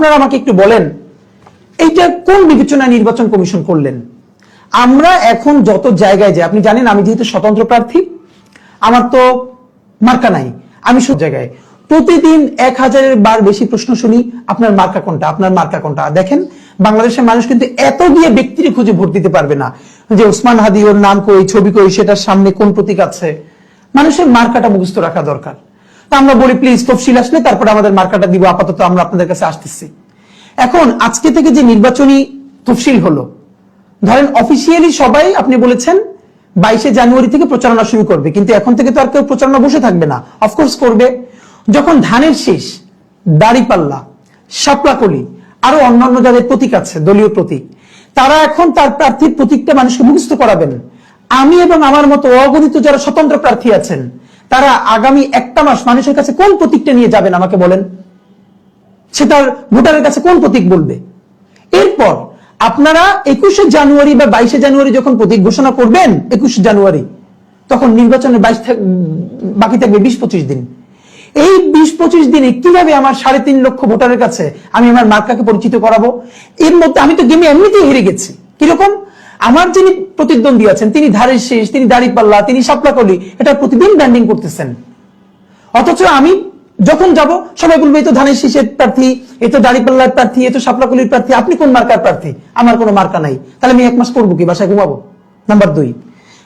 আপনারা আমাকে একটু বলেন, এইটা কোন বিবেচনা নির্বাচন কমিশন করলেন? আমরা এখন যত জায়গায় যাই, আপনি জানেন আমি যেহেতু স্বতন্ত্র প্রার্থী, আমার তো মার্কা নাই, আমি সব জায়গায়। প্রতিদিন এক হাজারের বার বেশি প্রশ্ন শুনি, আপনার মার্কা কোনটা, আপনার মার্কা কোনটা? দেখেন, বাংলাদেশের মানুষ কিন্তু এত দিয়ে ব্যক্তির খুঁজে ভোট দিতে পারবে না, যে ওসমান হাদি ওর নাম কই, ছবি কই, সেটার সামনে কোন প্রতীক আছে? মানুষের মার্কাটা মুখস্থ রাখা দরকার। তা আমরা বলি, প্লিজ, তফসিল আসলে তারপর আমাদের মার্কাটা দিব, আপাতত আমরা আপনাদের কাছে আসতেছি। এখন আজকে থেকে যে নির্বাচনী তফসিল হলো, ধরেন অফিসিয়ালি সবাই আপনি বলেছেন বাইশে জানুয়ারি থেকে প্রচারণা শুরু করবে, কিন্তু এখন থেকে তো আর কেউ প্রচারণা বসে থাকবে না। অফকোর্স করবে। যখন ধানের শেষ, দাড়িপাল্লা, শাপলাকলি, আরও অন্যান্য যাদের প্রতীক আছে, দলীয় প্রতীক, তারা এখন তার প্রার্থীর প্রতীকটা মানুষকে মুখস্থ করাবেন। আমি এবং আমার মতো অগণিত যারা স্বতন্ত্র প্রার্থী আছেন তারা আগামী একটা মাস মানুষের কাছে কোন প্রতীকটা নিয়ে যাবেন আমাকে বলেন? সে তার ভোটারের কাছে কোন প্রতীক বলবে? এরপর আপনারা একুশে জানুয়ারি বা বাইশে জানুয়ারি যখন প্রতীক ঘোষণা করবেন, একুশে জানুয়ারি, তখন নির্বাচনের বাইশ বাকি থাকবে বিশ পঁচিশ দিন। এই বিশ পঁচিশ দিনে কীভাবে আমার সাড়ে তিন লক্ষ ভোটারের কাছে আমি আমার মার্কাকে পরিচিত করাবো? এর মধ্যে আমি তো গেমে এমনিতেই হেরে গেছি। কীরকম? আমার যিনি প্রতিদ্বন্দ্বী আছেন, তিনি ধারের শেষ, তিনি দাড়িপাল্লা, তিনি সাপলাকলি এটা প্রতিদিন ব্র্যান্ডিং করতেছেন। অথচ আমি যখন যাব, সবাই বলবে এই তো ধানের শীষের প্রার্থী, এ তো দাড়িপাল্লার প্রার্থী, এ তো সাপলাকলির প্রার্থী, আপনি কোন মার্কার প্রার্থী? আমার কোনো মার্কা নাই। তাহলে আমি এক মাস করব কি, বাসায় ঘুমাবো? নাম্বার দুই।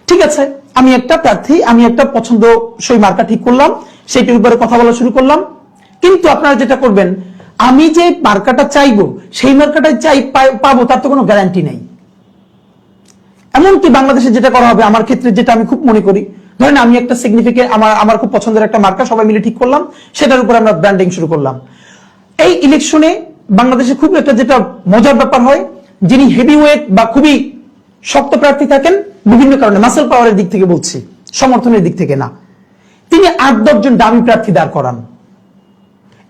ঠিক আছে, আমি একটা প্রার্থী, আমি একটা পছন্দ সেই মার্কা ঠিক করলাম, সেইটির উপরে কথা বলা শুরু করলাম। কিন্তু আপনারা যেটা করবেন, আমি যে মার্কাটা চাইব, সেই মার্কাটা চাই পাবো, তার তো কোনো গ্যারান্টি নেই। এমনকি বাংলাদেশে যেটা করা হবে, আমার ক্ষেত্রে যেটা আমি খুব মনে করি, ধরেন আমি একটা সিগনিফিকেন্ট আমার আমার খুব পছন্দের একটা মার্কা, সবাই মিলে ঠিক করলাম, সেটার উপর আমরা ব্র্যান্ডিং শুরু করলাম। এই ইলেকশনে বাংলাদেশে খুব একটা যেটা মজার ব্যাপার হয়, যিনি হেভি ওয়েট বা খুবই শক্ত প্রার্থী থাকেন, বিভিন্ন কারণে মাসেল পাওয়ারের দিক থেকে বলছি, সমর্থনের দিক থেকে না। তিনি আট দশজন দামি প্রার্থী দাঁড় করান।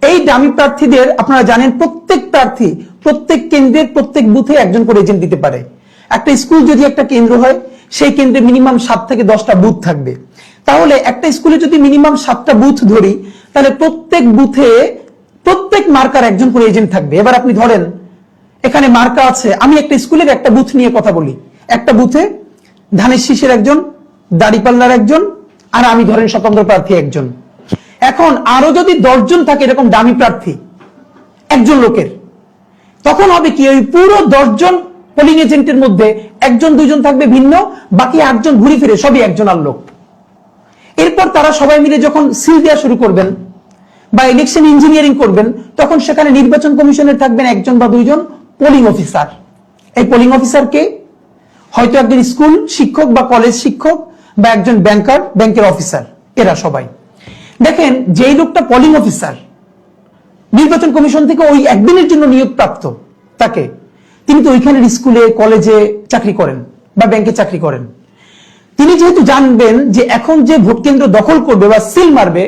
এই দামি প্রার্থীদের আপনারা জানেন, প্রত্যেক প্রার্থী, প্রত্যেক কেন্দ্রের, প্রত্যেক বুথে একজন করে এজেন্ট দিতে পারে। একটা স্কুল যদি একটা কেন্দ্র হয়, সেই কেন্দ্রে মিনিমাম সাত থেকে দশটা বুথ থাকবে। তাহলে একটা স্কুলে যদি মিনিমাম সাতটা বুথ ধরি, তাহলে প্রত্যেক বুথে প্রত্যেক মার্কার একজন করে এজেন্ট থাকবে। এবার আপনি ধরেন, এখানে মার্কা আছে, আমি একটা স্কুলের একটা বুথ নিয়ে কথা বলি। একটা বুথে ধানের শীষের একজন দাড়িপাল্লার একজন, আর আমি ধরেন স্বতন্ত্র প্রার্থী একজন। এখন আরও যদি দশজন থাকে, এরকম দামি প্রার্থী, একজন লোকের, তখন হবে কি? ওই পুরো দশজন পোলিং এজেন্টের মধ্যে একজন, দুইজন থাকবে ভিন্ন, বাকি আটজন ঘুরে ফিরে, সবই একজন আর লোক। এরপর তারা সবাই মিলে যখন সিল দেওয়া শুরু করবেন বা ইলেকশন ইঞ্জিনিয়ারিং করবেন, তখন সেখানে নির্বাচন কমিশনের থাকবেন একজন বা দুইজন পোলিং অফিসার এই পোলিং অফিসারকে হয়তো একজন স্কুল শিক্ষক বা কলেজ শিক্ষক বা একজন ব্যাংকার ব্যাংকের অফিসার এরা সবাই। দেখেন, যেই লোকটা পোলিং অফিসার নির্বাচন কমিশন থেকে ওই একদিনের জন্য নিয়োগ প্রাপ্ত তাকে তিনি তো ওইখানের স্কুলে, কলেজে চাকরি করেন বা ব্যাংকে চাকরি করেন। তিনি যেহেতু জানবেন যে এখন যে ভোট কেন্দ্র দখল করবে বা সিল মারবে,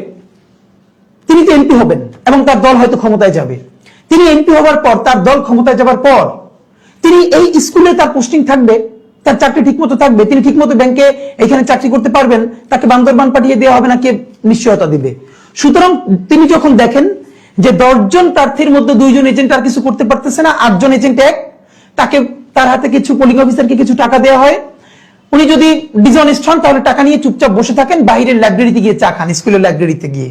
তিনি তো এমপি হবেন এবং তার দল হয়তো ক্ষমতায় যাবে। তিনি এমপি হওয়ার পর, তার দল ক্ষমতায় যাবার পর, তিনি এই স্কুলে তার পোস্টিং থাকবে, তার চাকরি ঠিকমতো থাকবে, তিনি ঠিকমতো ব্যাংকে এখানে চাকরি করতে পারবেন, তাকে বান্দরবান পাঠিয়ে দেওয়া হবে না কে নিশ্চয়তা দিবে। সুতরাং তিনি যখন দেখেন যে দশজন প্রার্থীর মধ্যে দুইজন এজেন্ট আর কিছু করতে পারতেছে না, আটজন এজেন্ট এক তাকে, তার হাতে কিছু পোলিং অফিসারকে কিছু টাকা দেওয়া হয়। উনি যদি ডিসঅনেস্ট হন, তাহলে টাকা নিয়ে চুপচাপ বসে থাকেন, বাইরের লাইব্রেরিতে গিয়ে চা খান স্কুলের লাইব্রেরিতে গিয়ে।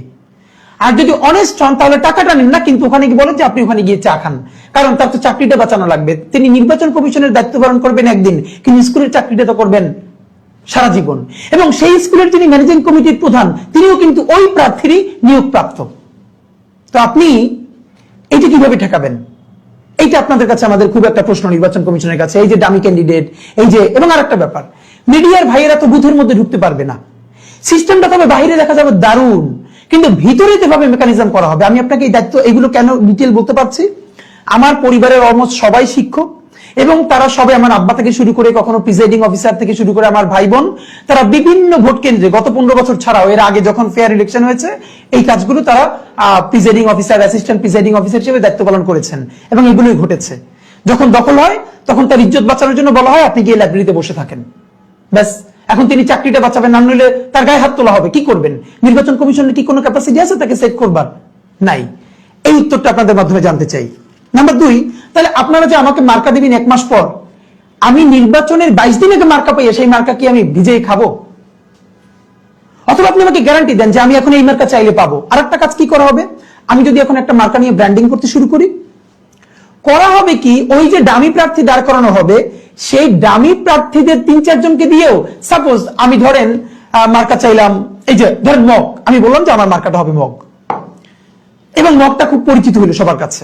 আর যদি অনেস্ট হন, তাহলে টাকাটা নেন না, কিন্তু ওখানে গিয়ে বলেন যে আপনি ওখানে গিয়ে চা খান। কারণ তার তো চাকরিটা বাঁচানো লাগবে। তিনি নির্বাচন কমিশনের দায়িত্ব পালন করবেন একদিন, কিন্তু স্কুলের চাকরিটা তো করবেন সারা জীবন। এবং সেই স্কুলের যিনি ম্যানেজিং কমিটির প্রধান, তিনিও কিন্তু ওই প্রার্থীরই নিয়োগ প্রাপ্ত তো আপনি এটা কীভাবে ঠেকাবেন? এইটা আপনাদের কাছে আমাদের খুব একটা প্রশ্ন নির্বাচন কমিশনের কাছে, এই যে ডামি ক্যান্ডিডেট এই যে, এবং আর একটা ব্যাপার মিডিয়ার ভাইয়েরা তো বুথের মধ্যে ঢুকতে পারবে না। সিস্টেমটা তবে বাইরে দেখা যাবে, দারুণ। কিন্তু ভিতরে যেভাবে মেকানিজম করা হবে, আমি আপনাকে এই দায়িত্ব, এগুলো কেন ডিটেল বলতে পারছি? আমার পরিবারের অলমোস্ট সবাই শিক্ষক এবং তারা সবাই আমার আব্বা থেকে শুরু করে, কখনো প্রিসাইডিং অফিসার থেকে শুরু করে আমার ভাই বোন তারা বিভিন্ন ভোট কেন্দ্রে, গত পনেরো বছর ছাড়াও, এর আগে যখন ফেয়ার ইলেকশন হয়েছে, এই কাজগুলো তারা presiding officer assistant presiding officer হিসেবে দায়িত্ব পালন করেছেন এবং এগুলোই ঘটেছে। যখন দখল হয়, তখন তার ইজ্জত বাঁচানোর জন্য বলা হয়, আপনি গিয়ে লাইব্রেরিতে বসে থাকেন। ব্যাস, এখন তিনি চাকরিটা বাঁচাবেন, না নইলে তার গায়ে হাত তোলা হবে, কি করবেন? নির্বাচন কমিশনের কি কোনো ক্যাপাসিটি আছে তাকে সেট করবার? নাই। এই উত্তরটা আপনাদের মাধ্যমে জানতে চাই। নাম্বার দুই তাহলে আপনারা যে আমাকে মার্কা দিবেন এক মাস পর, আমি নির্বাচনের বাইশ দিন আগে মার্কা পাইয়া সেই মার্কা কি আমি ভিজেই খাব? অথবা আপনি আমাকে গ্যারান্টি দেন যে আমি এখন এই মার্কা চাইলে পাবো। আর একটা কাজ কি করা হবে? আমি যদি এখন একটা মার্কা নিয়ে ব্র্যান্ডিং করতে শুরু করি, করা হবে কি, ওই যে ডামি প্রার্থী দাঁড় করানো হবে, সেই ডামি প্রার্থীদের তিন চারজনকে দিয়েও সাপোজ আমি ধরেন মার্কা চাইলাম, এই যে ধরেন মগ, আমি বললাম যে আমার মার্কাটা হবে মগ। এবং মগটা খুব পরিচিত হলো সবার কাছে।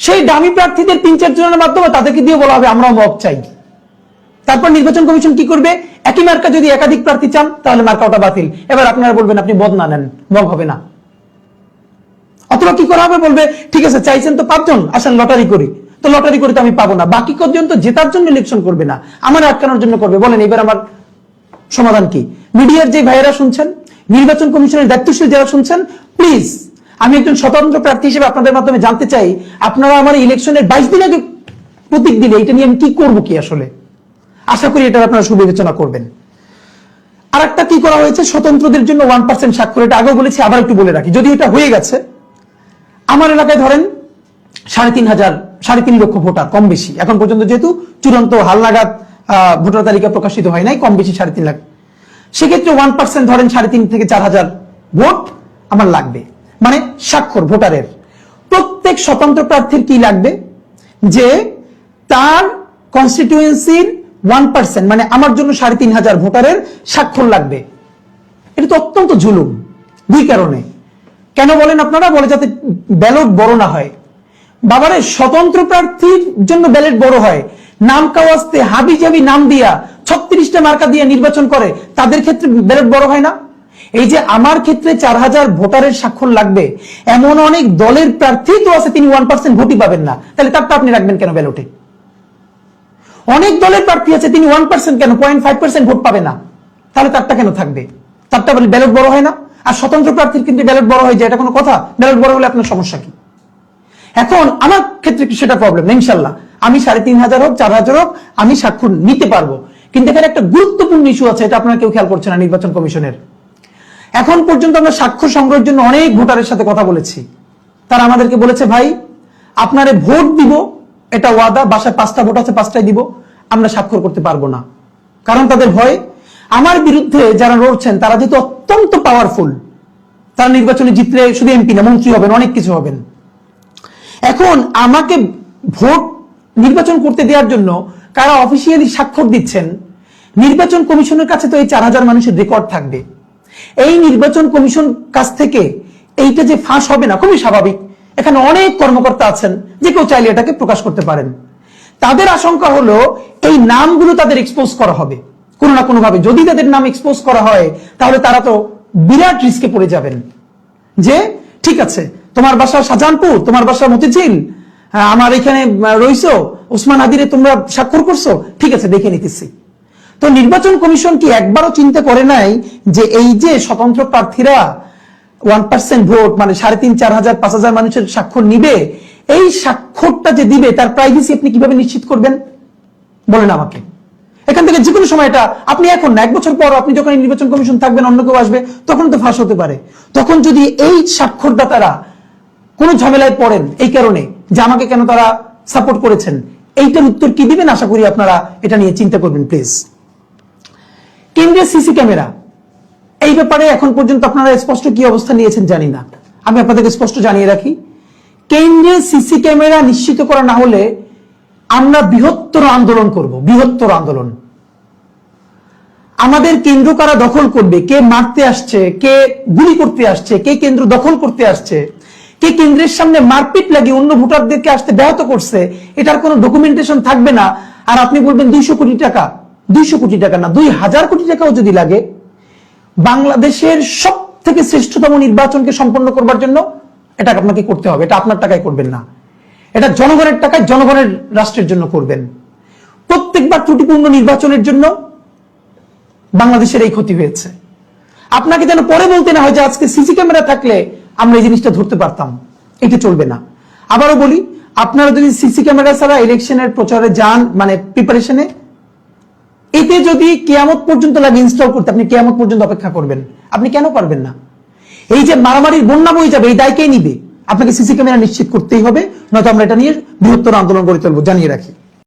সেই ডামি প্রার্থীদের তিন চারজনের মাধ্যমে তাদেরকে দিয়ে বলা হবে আমরা মগ চাই। তারপর নির্বাচন কমিশন কি করবে? একই মার্কা যদি একাধিক প্রার্থী চান, তাহলে মার্কা ওটা বাতিল। এবার আপনারা বলবেন, আপনি বদনা নেন মগ হবে না। অথবা কি করা হবে? বলবে, ঠিক আছে, চাইছেন তো পাঁচজন, আসেন লটারি করি। তো লটারি করে তো আমি পাবো না। বাকি কজন তো জেতার জন্য ইলেকশন করবে না। আমার আটকানোর জন্য করবে। বলেন, এবার আমার সমাধান কি? মিডিয়ার যে ভাইয়েরা শুনছেন, নির্বাচন কমিশনের দায়িত্বশীল যারা শুনছেন প্লিজ আমি একজন স্বতন্ত্র প্রার্থী হিসেবে আপনাদের মাধ্যমে জানতে চাই, আপনারা আমার ইলেকশনের বাইশ দিন আগে প্রতীক দিলে এটা নিয়ে আমি কি করব কি আসলে? আশা করি এটা আপনারা সুবিবেচনা করবেন। আর একটা কি করা হয়েছে? স্বতন্ত্রদের জন্য ওয়ান পার্সেন্ট স্বাক্ষর, এটা আগেও বলেছি, আবার একটু বলে রাখি। যদি এটা হয়ে গেছে, আমার এলাকায় ধরেন সাড়ে তিন হাজার, সাড়ে তিন লক্ষ ভোটার, কম বেশি। এখন পর্যন্ত যেহেতু চূড়ান্ত হালনাগাদ ভোটার তালিকা প্রকাশিত হয় নাই, কম বেশি সাড়ে তিন লাখ। সেক্ষেত্রে ওয়ান পার্সেন্ট ধরেন সাড়ে তিন থেকে চার হাজার ভোট আমার লাগবে। মানে স্বাক্ষর, ভোটারের। প্রত্যেক স্বতন্ত্র প্রার্থীর কি লাগবে? যে তার কনস্টিটিউয়েন্সির ওয়ান পার্সেন্ট মানে আমার জন্য সাড়ে তিন হাজার ভোটারের স্বাক্ষর লাগবে। এটা তো অত্যন্ত জুলুম, দুই কারণে। কেন বলেন আপনারা? বলে যাতে ব্যালট বড় না হয়। বাবারে, স্বতন্ত্র প্রার্থীর জন্য ব্যালট বড় হয়। নাম কাওয়াজতে হাবি জাবি নাম দিয়া ছত্রিশটা মার্কা দিয়ে নির্বাচন করে, তাদের ক্ষেত্রে ব্যালট বড় হয় না? এই যে আমার ক্ষেত্রে চার হাজার ভোটারের স্বাক্ষর লাগবে, এমন অনেক দলের প্রার্থী তো আছে, তিনি ওয়ান পার্সেন্ট ভোটই পাবেন না। তাহলে তারটা আপনি রাখবেন কেন ব্যালটে? অনেক দলের প্রার্থী আছে, তিনি ওয়ান পার্সেন্ট কেন? পয়েন্ট ফাইভ পার্সেন্ট ভোট পাবে না। তাহলে তারটা কেন থাকবে? তারটা বলে ব্যালট বড় হয় না? আর স্বতন্ত্র প্রার্থীর কিন্তু ব্যালট বড় হয়ে যায়, এটা কোনো কথা? ব্যালট বড় হলে আপনার সমস্যা কি? এখন আমার ক্ষেত্রে সেটা প্রবলেম ইনশাল্লাহ। আমি সাড়ে তিন হাজার হোক, চার হাজার হোক, আমি স্বাক্ষর নিতে পারব। কিন্তু এখানে একটা গুরুত্বপূর্ণ ইস্যু আছে, এটা আপনারা কেউ খেয়াল করছে না, নির্বাচন কমিশনের। এখন পর্যন্ত আমরা স্বাক্ষর সংগ্রহের জন্য অনেক ভোটারের সাথে কথা বলেছি। তারা আমাদেরকে বলেছে, ভাই, আপনারে ভোট দিব, এটা ওয়াদা, বাসায় পাঁচটা ভোট আছে, পাঁচটাই দিব, আমরা স্বাক্ষর করতে পারব না। কারণ তাদের ভয়, আমার বিরুদ্ধে যারা লড়ছেন, তারা যেহেতু অত্যন্ত পাওয়ারফুল তারা নির্বাচনে জিতলে শুধু এমপি না, মন্ত্রী হবেন, অনেক কিছু হবেন। এখন আমাকে ভোট নির্বাচন করতে দেওয়ার জন্য কারা অফিসিয়ালি স্বাক্ষর দিচ্ছেন, নির্বাচন কমিশনের কাছে তো এই চার হাজার মানুষের রেকর্ড থাকবে। এই নির্বাচন কমিশন কাছ থেকে এইটা যে ফাঁস হবে না, খুবই স্বাভাবিক। এখানে অনেক কর্মকর্তা আছেন, যে কেউ চাইলে এটাকে প্রকাশ করতে পারেন। তাদের আশঙ্কা হলো এই নামগুলো তাদের এক্সপোজ করা হবে। কোনো না কোনো ভাবে যদি তাদের নাম এক্সপোজ করা হয়, তাহলে তারা তো বিরাট রিস্কে পড়ে যাবেন। যে, ঠিক আছে, তোমার বাসা শাহজাহানপুর, তোমার বাসা মতিঝিল আমার এখানে রইছো, ওসমান আদিরে তোমরা স্বাক্ষর করছ, ঠিক আছে, দেখে নিতেছি। তো নির্বাচন কমিশন কি একবারও চিন্তা করে নাই যে এই যে স্বতন্ত্র প্রার্থীরা ওয়ান পার্সেন্ট ভোট মানে সাড়ে তিন, চার হাজার, পাঁচ হাজার মানুষের স্বাক্ষর নিবে, এই স্বাক্ষরটা যে দিবে, তার প্রাইভেসি আপনি কীভাবে নিশ্চিত করবেন? বলেন আমাকে। এখান থেকে যে কোনো সময় এটা, আপনি এখন এক বছর পর আপনি যখন নির্বাচন কমিশন থাকবেন, অন্য কেউ আসবে, তখন তো ফাঁস হতে পারে। তখন যদি এই স্বাক্ষরদাতারা কোনো ঝামেলায় পড়েন এই কারণে, যে আমাকে কেন তারা সাপোর্ট করেছেন, এইটার উত্তর কি দিবেন? আশা করি আপনারা এটা নিয়ে চিন্তা করবেন প্লিজ কেন্দ্রীয় সিসি ক্যামেরা। এই ব্যাপারে এখন পর্যন্ত আপনারা স্পষ্ট কি অবস্থা নিয়েছেন জানি না। আমি আপনাদেরকে স্পষ্ট জানিয়ে রাখি কেন্দ্রীয় সিসি ক্যামেরা নিশ্চিত করা না হলে আমরা বৃহত্তর আন্দোলন করব, বৃহত্তর আন্দোলন। আমাদের কেন্দ্র কারা দখল করবে, কে মারতে আসছে, কে গুলি করতে আসছে, কে কেন্দ্র দখল করতে আসছে, কে কেন্দ্রের সামনে মারপিট লাগিয়ে অন্য ভোটারদেরকে আসতে ব্যাহত করছে, এটার কোনো ডকুমেন্টেশন থাকবে না। আর আপনি বলবেন দুইশো কোটি টাকা দুইশো কোটি টাকা না, দুই হাজার কোটি টাকাও যদি লাগে, বাংলাদেশের সব থেকে শ্রেষ্ঠতম নির্বাচনকে সম্পন্ন করবার জন্য এটা আপনাকে করতে হবে, এটা আপনার টাকায় করবেন না। এটা জনগণের টাকায় জনগণের রাষ্ট্রের জন্য করবেন। প্রত্যেকবার ত্রুটিপূর্ণ নির্বাচনের জন্য বাংলাদেশের এই ক্ষতি হয়েছে। আপনাকে যেন পরে বলতে না হয় যে আজকে সিসি ক্যামেরা থাকলে আমরা এই জিনিসটা ধরতে পারতাম, এটা চলবে না। আবারও বলি, আপনারা যদি সিসি ক্যামেরা ছাড়া ইলেকশনের প্রচারে যান মানে প্রিপারেশনে এতে যদি কেয়ামত পর্যন্ত লাগে ইনস্টল করতে আপনি কেয়ামত পর্যন্ত অপেক্ষা করবেন। আপনি কেন পারবেন না? এই যে মারামারির বন্যা বই যাবে, এই দায়কেই নিবে। আপনাকে সিসি ক্যামেরা নিশ্চিত করতেই হবে, নয়তো আমরা এটা নিয়ে বৃহত্তর আন্দোলন গড়ে তুলবো, জানিয়ে রাখি।